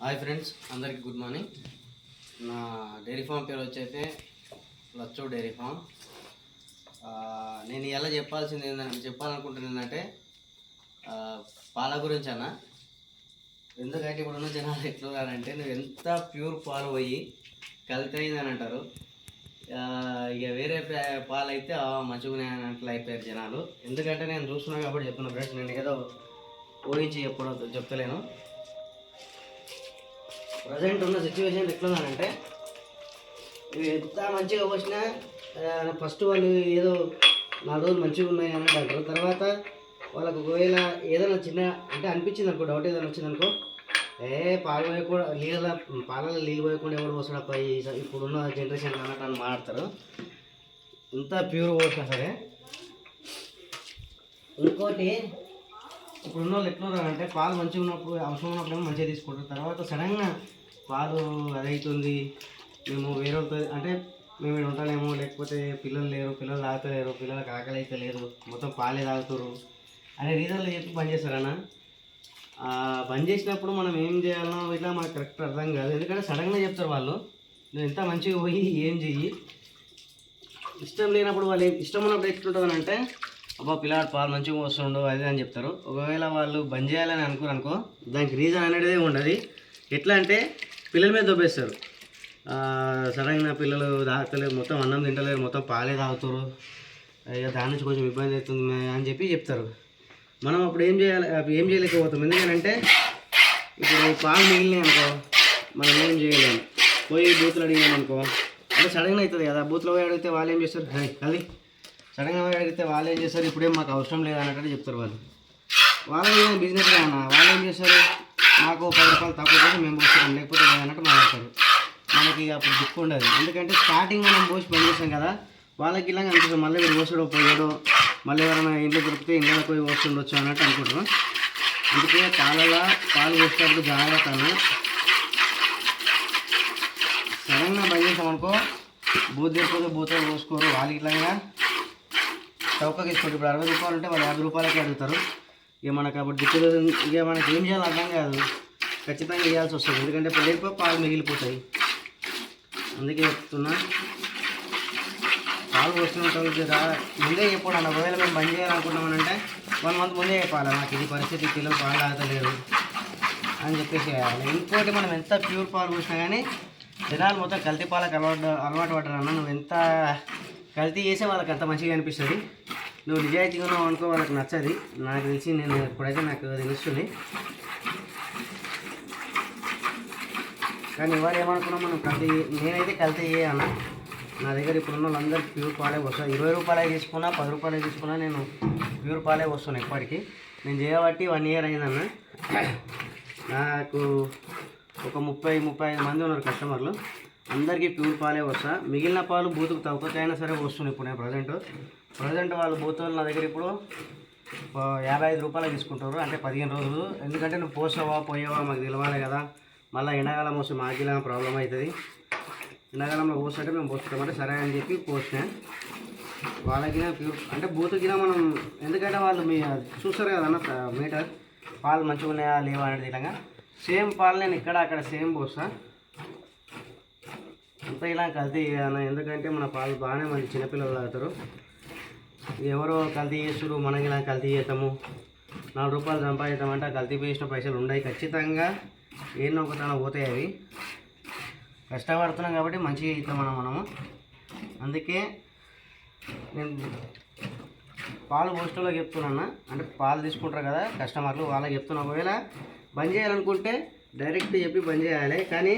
Hi friends అందరికీ good morning. నా dairy farm పేరు వచ్చి లచ్చో లచ్చు డైరీ ఫామ్. నేను ఎలా చెప్పాల్సింది ఏంటంటే చెప్పాలనుకుంటున్నాను ఏంటంటే పాల గురించి అన్న. ఎందుకంటే ఇప్పుడున్న జనాలు ఎట్లున్నారంటే నువ్వు ఎంత ప్యూర్ పాలు పోయి కల్తీ అయిందని అంటారు. ఇక వేరే పాలు అయితే ఆ, మంచిగా అట్లా అయిపోయారు జనాలు. ఎందుకంటే నేను చూస్తున్నాను కాబట్టి చెప్తున్నా ఫ్రెండ్స్ నేను ఏదో ఊహించి చెప్పడం చెప్తలేను. ప్రజెంట్ ఉన్న సిచ్యువేషన్ ఎట్లున్నానంటే ఇవి ఎంత మంచిగా వచ్చినా ఫస్ట్ వాళ్ళు ఏదో నాలుగు రోజులు మంచిగా ఉన్నాయి అని అంటారు. తర్వాత వాళ్ళకు ఒకవేళ ఏదైనా చిన్న అంటే అనిపించింది అనుకో డౌట్ ఏదైనా వచ్చింది అనుకో ఏ పాలు పోయకుండా నీళ్ళ పాలలో నీళ్ళు పోయకుండా ఎవరు పోసాడప్ప ఇప్పుడున్న జనరేషన్ అన్నట్టు అని మాట్లాడతారు. ఇంత ప్యూర్ పోసినా సరే ఇంకోటి ఇప్పుడున్న వాళ్ళు ఎట్లున్నారంటే అంటే పాలు మంచిగా ఉన్నప్పుడు అవసరం ఉన్నప్పుడు మంచిగా తీసుకుంటారు. తర్వాత సడన్గా పాలు అదవుతుంది మేము వేరే వాళ్ళతో అంటే మేము ఇక్కడ ఉంటానేమో లేకపోతే పిల్లలు లేరు పిల్లలు తాగుతలేరు పిల్లలకు ఆకలి అయితే లేదు మొత్తం పాలే తాగుతారు అనే రీజన్లో చెప్పి బంద్ చేస్తారన్న బంద్ చేసినప్పుడు మనం ఏం చేయాలనో ఇట్లా మనకు కరెక్ట్ అర్థం కాదు. ఎందుకంటే సడన్గా చెప్తారు వాళ్ళు నువ్వు ఎంత మంచిగా పోయి ఏం చెయ్యి. ఇష్టం లేనప్పుడు వాళ్ళు ఇష్టం ఉన్నప్పుడు ఎట్లుంటుంది అంటే అబ్బా పిల్లాడు పాలు మంచిగా వస్తుండవు అది అని చెప్తారు. ఒకవేళ వాళ్ళు బంద్ చేయాలని అనుకోరు అనుకో దానికి రీజన్ అనేది ఉండదు. ఎట్లా అంటే పిల్లల మీద దొబ్బేస్తారు. సడన్గా పిల్లలు తాగలేరు మొత్తం అన్నం తింటలేరు మొత్తం పాలే తాగుతారు. ఇక దాని నుంచి కొంచెం ఇబ్బంది అవుతుంది అని చెప్పి చెప్తారు. మనం అప్పుడు ఏం చేయాలి అప్పుడు ఏం చేయలేకపోతాం. ఎందుకంటే ఇప్పుడు పాలు మిగిలినాయి అనుకో మనం ఏం చేయలేము పోయి బూతులు అడిగినాం అనుకో అంటే సడన్గా అవుతుంది కదా బూత్లో పోయి అడిగితే వాళ్ళు ఏం చేస్తారు? అది సడన్గా పోయి అడిగితే వాళ్ళు ఏం చేస్తారు? ఇప్పుడేం మాకు అవసరం లేదు అన్నట్టు చెప్తారు వాళ్ళు. వాళ్ళు బిజినెస్ కానీ? వాళ్ళు ఏం చేస్తారు? మాకు పది రూపాయలు తక్కువ పోతే మేము పోస్తాం లేకపోతే లేదు అన్నట్టు మాట్లాడతారు. మనకి అప్పుడు దిక్కు ఉండదు. ఎందుకంటే స్టార్టింగ్ మనం పోసి పని చేస్తాం కదా. వాళ్ళకి ఇలా అనిపిస్తుంది. మళ్ళీ మీరు పోసాడో పోయాడు మళ్ళీ ఎవరైనా ఇంట్లో దొరికితే ఇంట్లో పోయి పోస్తుండొచ్చు అన్నట్టు అనుకుంటారు అందుకే పాలలో పాలు పోసేటప్పుడు జాగ్రత్త సడన్గా బంద్ చేసామనుకో బూత్ తెరిపోతే బూతలు పోసుకోరు. వాళ్ళకి ఇట్లాగా చౌకకి ఇసుకోండి ఇప్పుడు అరవై రూపాయలు ఉంటే వాళ్ళు యాభై రూపాయలకి అడుగుతారు. ఇక మనకు అప్పుడు దిక్కులు ఇక మనకి ఏం చేయాలో అర్థం కాదు. ఖచ్చితంగా వేయాల్సి వస్తుంది. ఎందుకంటే ఇప్పుడు లేకపోతే పాలు మిగిలిపోతాయి. అందుకే చెప్తున్నా. పాలు పోస్తున్నట్టు కదా ముందే చెప్పండి అన్న ఒకవేళ మేము బంద్ చేయాలనుకుంటామనంటే వన్ మంత్ ముందే చెప్పాలి. నాకు ఇది పరిస్థితి పిల్లలు పాలు తాగలేరు అని చెప్పేసి చేయాలి ఇంకోటి మనం ఎంత ప్యూర్ పాలు పోసినా కానీ జనాలు మొత్తం కల్తీ పాలకు అలవాటు అలవాటు పడ్డారు అన్న నువ్వు ఎంత కల్తీ చేసే వాళ్ళకి అంత మంచిగా అనిపిస్తుంది. నువ్వు నిజాయితీగా ఉన్నావు అనుకో వాళ్ళకి నచ్చది. నాకు తెలిసి నేను ఇప్పుడైతే నాకు తెలుస్తుంది. కానీ ఎవరు ఏమనుకున్నా మనం కల్తీ నేనైతే కల్తీ చేయను. నా దగ్గర ఇప్పుడున్న వాళ్ళందరూ ప్యూర్ పాలే వస్తాయి ఇరవై రూపాయలే తీసుకున్నా పది రూపాయలే తీసుకున్నా నేను ప్యూర్ పాలే వస్తున్నాను ఇప్పటికీ. నేను చేయబట్టి వన్ ఇయర్ అయిందన్న. నాకు ఒక ముప్పై ముప్పై ఐదు మంది ఉన్నారు కస్టమర్లు. అందరికీ ప్యూర్ పాలే వస్తా. మిగిలిన పాలు బూతుకు తక్కువ సరే వస్తున్నాయి ఇప్పుడు నేను ప్రజెంట్. ప్రజెంట్ వాళ్ళు బూతులు నా దగ్గర ఇప్పుడు యాభై ఐదు రూపాయలు తీసుకుంటారు అంటే పదిహేను రోజులు. ఎందుకంటే నువ్వు పోసావా పోయావా మాకు తెలవాలి కదా. మళ్ళీ ఎండాకాలం వస్తే మాకు ఇలా ప్రాబ్లం అవుతుంది. ఎండాకాలంలో పోస్తుంటే మేము పోస్తుంటామంటే సరే అని చెప్పి పోసిన. వాళ్ళకి ప్యూర్ అంటే బూతుకినా మనం ఎందుకంటే వాళ్ళు మీ చూస్తారు కదా అన్న మీటర్. పాలు మంచిగా ఉన్నాయా లేవా అనేది ఇలాగా సేమ్ పాలు నేను ఇక్కడ అక్కడ సేమ్ పోస్తాను అంతా ఇలా కల్తీ చేయను ఎందుకంటే మన పాలు బాగానే మంది చిన్నపిల్లలు తాగుతారు. ఎవరో కల్తీ చేస్తారు మనం ఇలా కల్తీ చేస్తాము. నాలుగు రూపాయలు సంపాదిస్తామంటే ఆ కల్తీ చేసిన పైసలు ఉన్నాయి ఖచ్చితంగా ఏదో ఒక తన పోతాయి అవి. కష్టపడుతున్నాం కాబట్టి మంచిగా ఇస్తాం మనం మనము. అందుకే నేను పాలు పోస్టర్లోకి చెప్తున్నా అంటే పాలు తీసుకుంటారు కదా కస్టమర్లు వాళ్ళకి చెప్తున్నా. ఒకవేళ బంద్ చేయాలనుకుంటే డైరెక్ట్ చెప్పి బంద్ చేయాలి. కానీ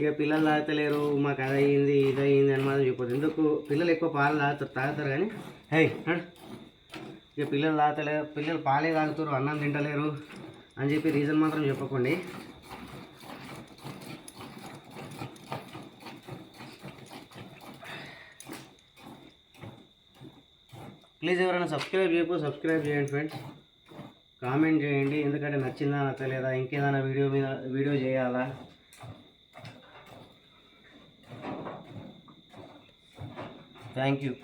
ఇక పిల్లలు తాగుతలేరు మాకు అది అయ్యింది ఇది అయ్యింది అని మాత్రం చెప్పదు ఎందుకు? పిల్లలు ఎక్కువ పాలు తాగుతారు తాగుతారు కానీ. హే. ఇక పిల్లలు తాగుతలేరు పిల్లలు పాలే తాగుతారు అన్నం తింటలేరు అని చెప్పి రీజన్ మాత్రం చెప్పకండి. ప్లీజ్ ఎవరైనా సబ్స్క్రైబ్ చేయకు సబ్స్క్రైబ్ చేయండి ఫ్రెండ్స్. కామెంట్ చేయండి ఎందుకంటే నచ్చిందా నచ్చలేదా ఇంకేదైనా వీడియో మీద వీడియో చేయాలా? thank you.